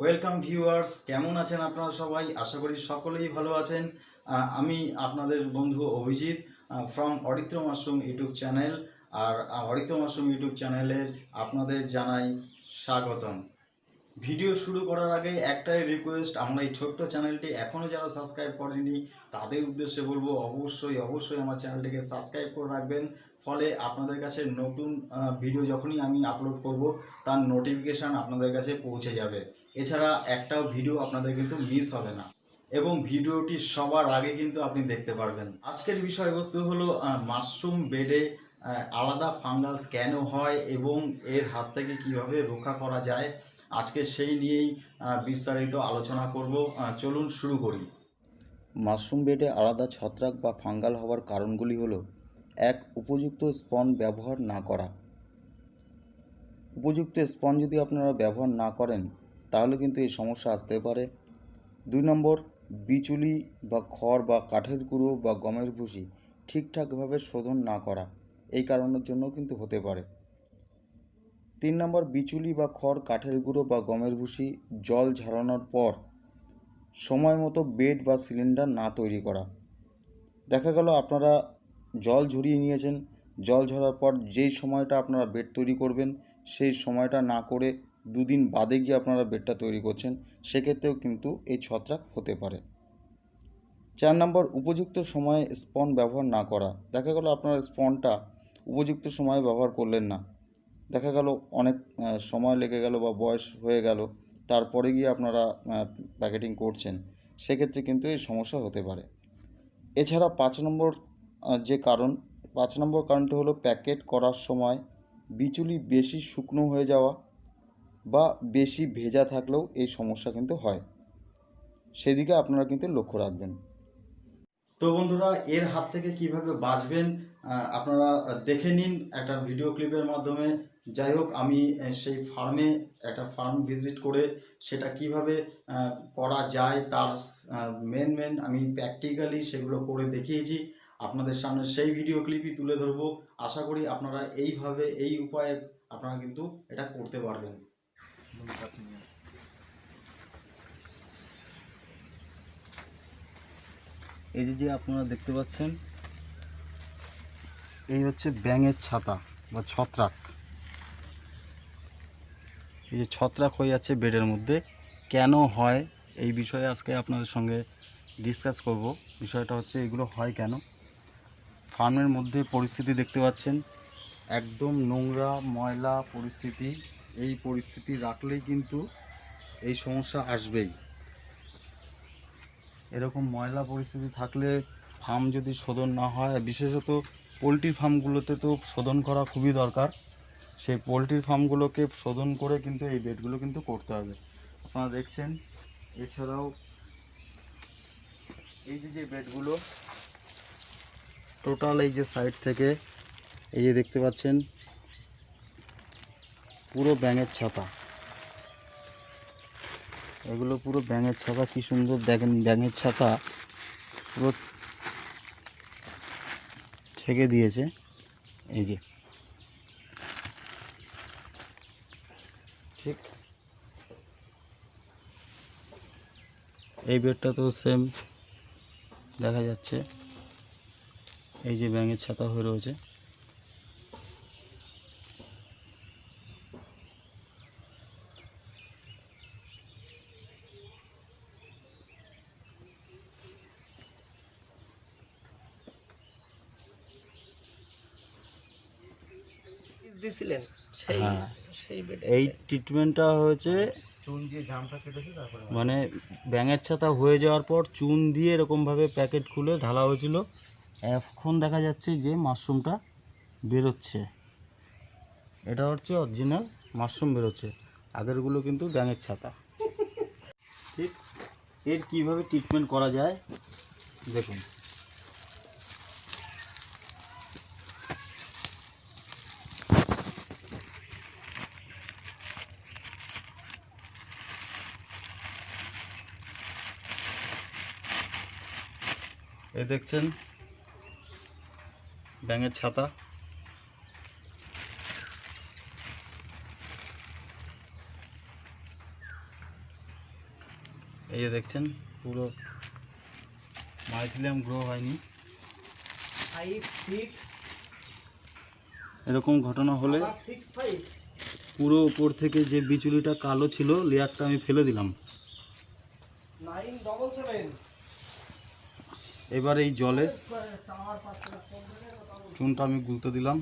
Welcome viewers কেমন আছেন আপনারা সবাই? আশা করি সকলেই ভালো আছেন। আমি আপনাদের বন্ধু Abhijit from Aritra mushroom YouTube channel. R Aritra mushroom YouTube চ্যানেলের আপনাদের জানাই স্বাগতম। ভিডিও শুরু করার আগে একটাই রিকোয়েস্ট আমরা এই ছোট্ট চ্যানেলটি এখনও যারা সাবস্ক্রাইব করেনি, তাদের উদ্দেশ্যে বলব অবশ্যই অবশ্যই আমার চ্যানেলটিকে সাবস্ক্রাইব করে রাখবেন। ফলে আপনাদের কাছে নতুন ভিডিও যখনই আমি আপলোড করব, তার নোটিফিকেশান আপনাদের কাছে পৌঁছে যাবে। এছাড়া একটাও ভিডিও আপনাদের কিন্তু মিস হবে না। এবং ভিডিওটি সবার আগে কিন্তু আপনি দেখতে পারবেন। আজকের বিষয়বস্তু হলো মাশরুম বেডে আলাদা ফাঙ্গাস কেন হয় এবং এর হাত থেকে কীভাবে রক্ষা করা যায় আজকে সেই নিয়েই বিস্তারিত আলোচনা করব। চলুন শুরু করি। মাশরুম বেডে আলাদা ছত্রাক বা ফাঙ্গাল হওয়ার কারণগুলি হলো, এক, উপযুক্ত স্পন ব্যবহার না করা। উপযুক্ত স্পন যদি আপনারা ব্যবহার না করেন, তাহলে কিন্তু এই সমস্যা আসতে পারে। দুই নম্বর, বিচুলি বা খড় বা কাঠের গুঁড়ো বা গমের ভুসি ঠিকঠাকভাবে শোধন না করা, এই কারণের জন্য কিন্তু হতে পারে। তিন নম্বর বিচুলি বা খড়, কাঠের গুঁড়ো বা গমের ভুসি, জল ঝরানোর পর সময় মতো বেড বা সিলিন্ডার না তৈরি করা। দেখা গেল আপনারা জল ঝরিয়ে নিয়েছেন। জল ঝরার পর যেই সময়টা আপনারা বেড তৈরি করবেন, সেই সময়টা না করে দুদিন বাদে গিয়ে আপনারা বেডটা তৈরি করছেন, সেক্ষেত্রেও কিন্তু এই ছত্রাক হতে পারে। চার নম্বর, উপযুক্ত সময়ে স্পন ব্যবহার না করা। দেখা গেল আপনারা স্পনটা উপযুক্ত সময়ে ব্যবহার করলেন না। দেখা গেল অনেক সময় লেগে গেল বা বয়স হয়ে গেল, তারপরে গিয়ে আপনারা প্যাকেটিং করছেন, সেক্ষেত্রে কিন্তু এই সমস্যা হতে পারে। এছাড়া পাঁচ নম্বর যে কারণ, পাঁচ নম্বর কারণটি হলো প্যাকেট করার সময় বিচুলি বেশি শুকনো হয়ে যাওয়া বা বেশি ভেজা থাকলেও এই সমস্যা কিন্তু হয়। সেদিকে আপনারা কিন্তু লক্ষ্য রাখবেন। তো বন্ধুরা, এর হাত থেকে কীভাবে বাঁচবেন আপনারা দেখে নিন একটা ভিডিও ক্লিপের মাধ্যমে। যাই হোক আমি সেই ফার্মে একটা ফার্ম ভিজিট করে সেটা কীভাবে করা যায়, তার মেন মেন আমি প্র্যাকটিক্যালি সেগুলো করে দেখিয়েছি। আপনাদের সামনে সেই ভিডিও ক্লিপই তুলে ধরবো। আশা করি আপনারা এইভাবে, এই উপায়ে আপনারা কিন্তু এটা করতে পারবেন। এই যে যে আপনারা দেখতে পাচ্ছেন, এই হচ্ছে ব্যাঙের ছাতা বা ছত্রাক। এই যে ছত্রাক হয়ে যাচ্ছে বেডের মধ্যে, কেন হয়? এই বিষয়ে আজকে আপনাদের সঙ্গে ডিসকাস করব। বিষয়টা হচ্ছে, এগুলো হয় কেন? ফার্মের মধ্যে পরিস্থিতি দেখতে পাচ্ছেন, একদম নোংরা, ময়লা পরিস্থিতি। এই পরিস্থিতি রাখলেই কিন্তু এই সমস্যা আসবেই। এরকম ময়লা পরিস্থিতি থাকলে ফার্ম যদি শোধন না হয়, বিশেষত পোলট্রি ফার্মগুলোতে তো শোধন করা খুবই দরকার। সেই পোলট্রি ফার্মগুলোকে শোধন করে কিন্তু এই বেডগুলো কিন্তু করতে হবে। আপনারা দেখছেন, এছাড়াও এই যে যে বেডগুলো, টোটাল এই যে সাইড থেকে, এই যে দেখতে পাচ্ছেন, পুরো ব্যাঙের ছাতা এগুলো পুরো ব্যাঙের ছাতা কি সুন্দর দেখেন, ব্যাঙের ছাতা পুরো ছেঁকে দিয়েছে। এই যে ঠিক এই বেডটা তো সেম দেখা যাচ্ছে। এই যে ব্যাঙের ছাতা হয়ে রয়েছে। দিছিলেন সেই হ্যাঁ। এই ট্রিটমেন্টটা হয়েছে চুন দিয়ে জামটা কেটেছে, তারপরে মানে ব্যাঙের ছাতা হয়ে যাওয়ার পর চুন দিয়ে এরকমভাবে প্যাকেট খুলে ঢালা হয়েছিল। এখন দেখা যাচ্ছে যে মাশরুমটা বেরোচ্ছে। এটা হচ্ছে অরিজিনাল মাশরুম বেরোচ্ছে। আগেরগুলো কিন্তু ব্যাঙের ছাতা। ঠিক, এর কীভাবে ট্রিটমেন্ট করা যায়, দেখুন। এই দেখছেন? ব্যাঙের ছাতা। এই যে দেখছেন পুরো মাইথিলিয়াম গ্রো হয়নি। এরকম ঘটনা হলে পুরো উপর থেকে যে বিচুলিটা কালো ছিল লেয়ারটা আমি ফেলে দিলাম। নাইন ডবল সেভেন এবার এই জলে চুনটা আমি গুলতে দিলাম।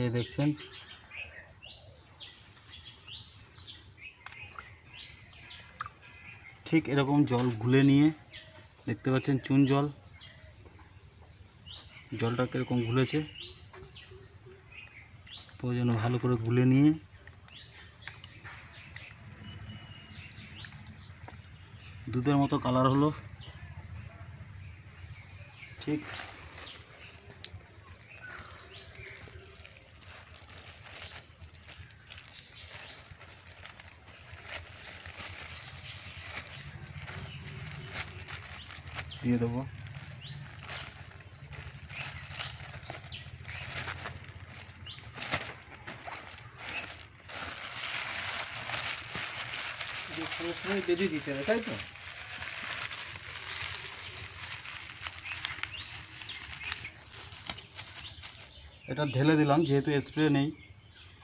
এই দেখছেন। ঠিক এরকম জল গুলে নিয়ে দেখতে পাচ্ছেন চুন জল। জলটা কীরকম ঘুলেছে তো জন্য ভালো করে গুলে নিয়ে দুধের মতো কালার হলো। ঠিক। দিয়ে দেবো। সময় বেঁধে দিতে হবে তাই তো? এটা ঢেলে দিলাম যেহেতু স্প্রে নেই।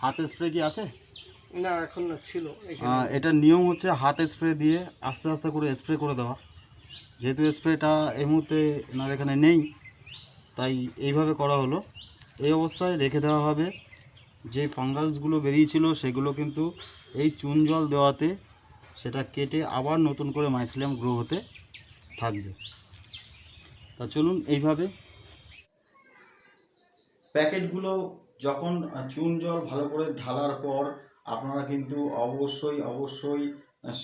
হাতে স্প্রে কি আছে? না এখন না ছিল। এটার নিয়ম হচ্ছে হাতে স্প্রে দিয়ে আস্তে আস্তে করে স্প্রে করে দেওয়া। যেহেতু স্প্রেটা এই মুহূর্তে এনার এখানে নেই তাই এইভাবে করা হলো। এই অবস্থায় রেখে দেওয়া হবে। যে ফাঙ্গাসগুলো বেরিয়েছিল সেগুলো কিন্তু এই চুন জল দেওয়াতে সেটা কেটে আবার নতুন করে মাইসিলিয়াম গ্রো হতে থাকবে। তা চলুন এইভাবে। প্যাকেটগুলো যখন চুন জল ভালো করে ঢালার পর আপনারা কিন্তু অবশ্যই অবশ্যই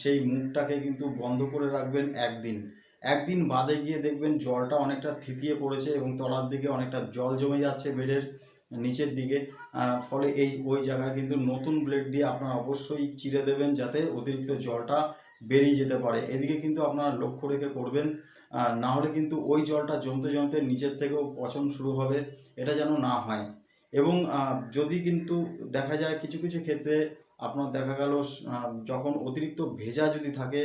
সেই মুখটাকে কিন্তু বন্ধ করে রাখবেন একদিন। একদিন বাদে গিয়ে দেখবেন জলটা অনেকটা থিতিয়ে পড়েছে এবং তলার দিকে অনেকটা জল জমে যাচ্ছে বেডের। নিচের দিকে ফলে এই, ওই জায়গায় কিন্তু নতুন ব্লেড দিয়ে আপনারা অবশ্যই চিরে দেবেন যাতে অতিরিক্ত জলটা বেরিয়ে যেতে পারে। এদিকে কিন্তু আপনারা লক্ষ্য রেখে করবেন না হলে কিন্তু ওই জলটা জমতে জমতে নিচের থেকেও পচন শুরু হবে, এটা যেন না হয়। এবং যদি কিন্তু দেখা যায় কিছু কিছু ক্ষেত্রে আপনার দেখা গেল যখন অতিরিক্ত ভেজা যদি থাকে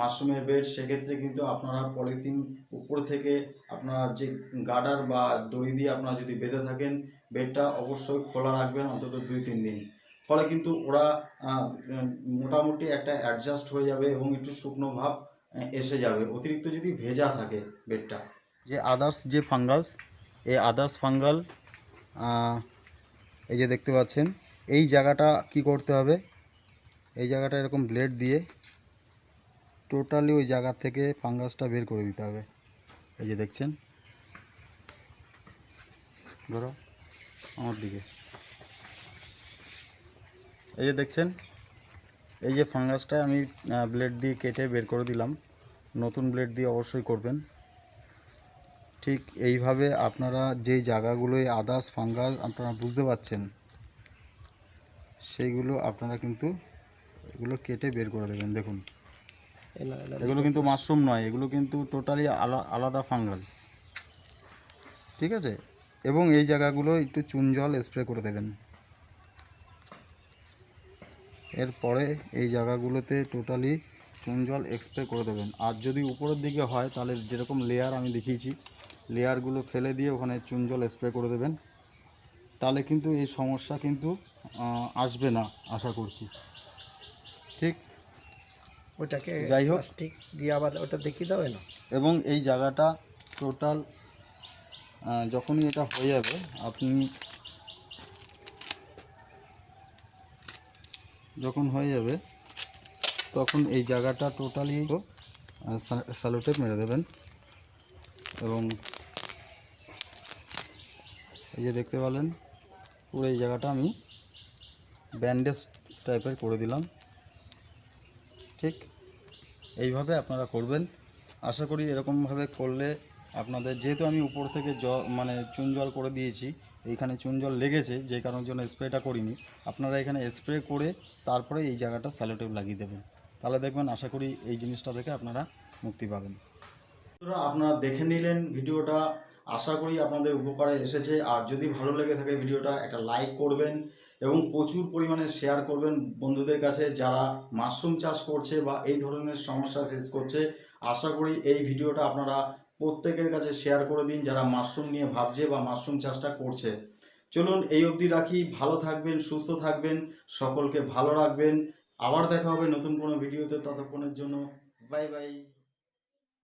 মাশরুমের বেড সেক্ষেত্রে কিন্তু আপনারা পলিথিন উপর থেকে আপনার যে গার্ডার বা দড়ি দিয়ে আপনারা যদি বেঁধে থাকেন বেডটা অবশ্যই খোলা রাখবেন অন্তত দুই, তিন দিন। ফলে কিন্তু ওরা মোটামুটি একটা অ্যাডজাস্ট হয়ে যাবে এবং একটু শুকনো ভাব এসে যাবে। অতিরিক্ত যদি ভেজা থাকে বেডটা, যে আদার্স যে ফাঙ্গাস এই আদার্স ফাঙ্গাল এই যে দেখতে পাচ্ছেন, এই জায়গাটা কি করতে হবে? এই জায়গাটা এরকম ব্লেড দিয়ে টোটালি ওই জায়গা থেকে ফাঙ্গাসটা বের করে দিতে হবে। এই যে দেখছেন? ধরো। আমার দিকে। এই যে দেখছেন, এই যে ফাঙ্গাসটা আমি ব্লেড দিয়ে কেটে বের করে দিলাম। নতুন ব্লেড দিয়ে অবশ্যই করবেন। ঠিক এইভাবে আপনারা যেই জায়গাগুলোয় আদার্স ফাঙ্গাস আপনারা বুঝতে পাচ্ছেন সেইগুলো আপনারা কিন্তু এগুলো কেটে বের করে দেবেন। দেখুন, এগুলো কিন্তু মাশরুম নয়, এগুলো কিন্তু টোটালি আলাদা ফাঙ্গাল ঠিক আছে? এবং এই জায়গাগুলো একটু চুন জল স্প্রে করে দেবেন। এরপরে এই জায়গাগুলোতে টোটালি চুন জল স্প্রে করে দেবেন। আর যদি উপরের দিকে হয় তাহলে যেরকম লেয়ার আমি দেখিয়েছি লেয়ারগুলো ফেলে দিয়ে ওখানে চুন জল স্প্রে করে দেবেন। তাহলে কিন্তু এই সমস্যা কিন্তু আসবে না আশা করছি। ঠিক? ওটাকে যাই হোক। প্লাস্টিক দিয়ে আবার ওটা দেখিয়ে দেবে না এবং এই জায়গাটা টোটাল যখনই এটা হয়ে যাবে, আপনি যখন হয়ে যাবে, তখন এই জায়গাটা টোটালি স্যালোটেপ মেরে দেবেন। এবং এই যে দেখতে পেলেন পুরো এই জায়গাটা আমি ব্যান্ডেজ টাইপের করে দিলাম। ঠিক, এইভাবে আপনারা করবেন। আশা করি এরকমভাবে করলে আপনাদের যেহেতু আমি উপর থেকে জল মানে চুন জল করে দিয়েছি, এইখানে চুন জল লেগেছে, যে কারণের জন্য স্প্রেটা করিনি, আপনারা এখানে স্প্রে করে তারপরে এই জায়গাটা স্যালোটেপ লাগিয়ে দেবেন। তাহলে দেখবেন, আশা করি এই জিনিসটা থেকে আপনারা মুক্তি পাবেন। আপনারা দেখে নিলেন ভিডিওটা, আশা করি আপনাদের উপকারে এসেছে। আর যদি ভালো লেগে থাকে ভিডিওটা, একটা লাইক করবেন এবং প্রচুর পরিমাণে শেয়ার করবেন বন্ধুদের কাছে যারা মাশরুম চাষ করছে বা এই ধরনের সমস্যা ফেস করছে। আশা করি এই ভিডিওটা আপনারা প্রত্যেকের কাছে শেয়ার করে দিন যারা মাশরুম নিয়ে ভাবছে বা মাশরুম চাষটা করছে। চলুন এই অবধি রাখি। ভালো থাকবেন, সুস্থ থাকবেন। সকলকে ভালো রাখবেন। আবার দেখা হবে নতুন কোনো ভিডিওতে ততক্ষণের জন্য বাই বাই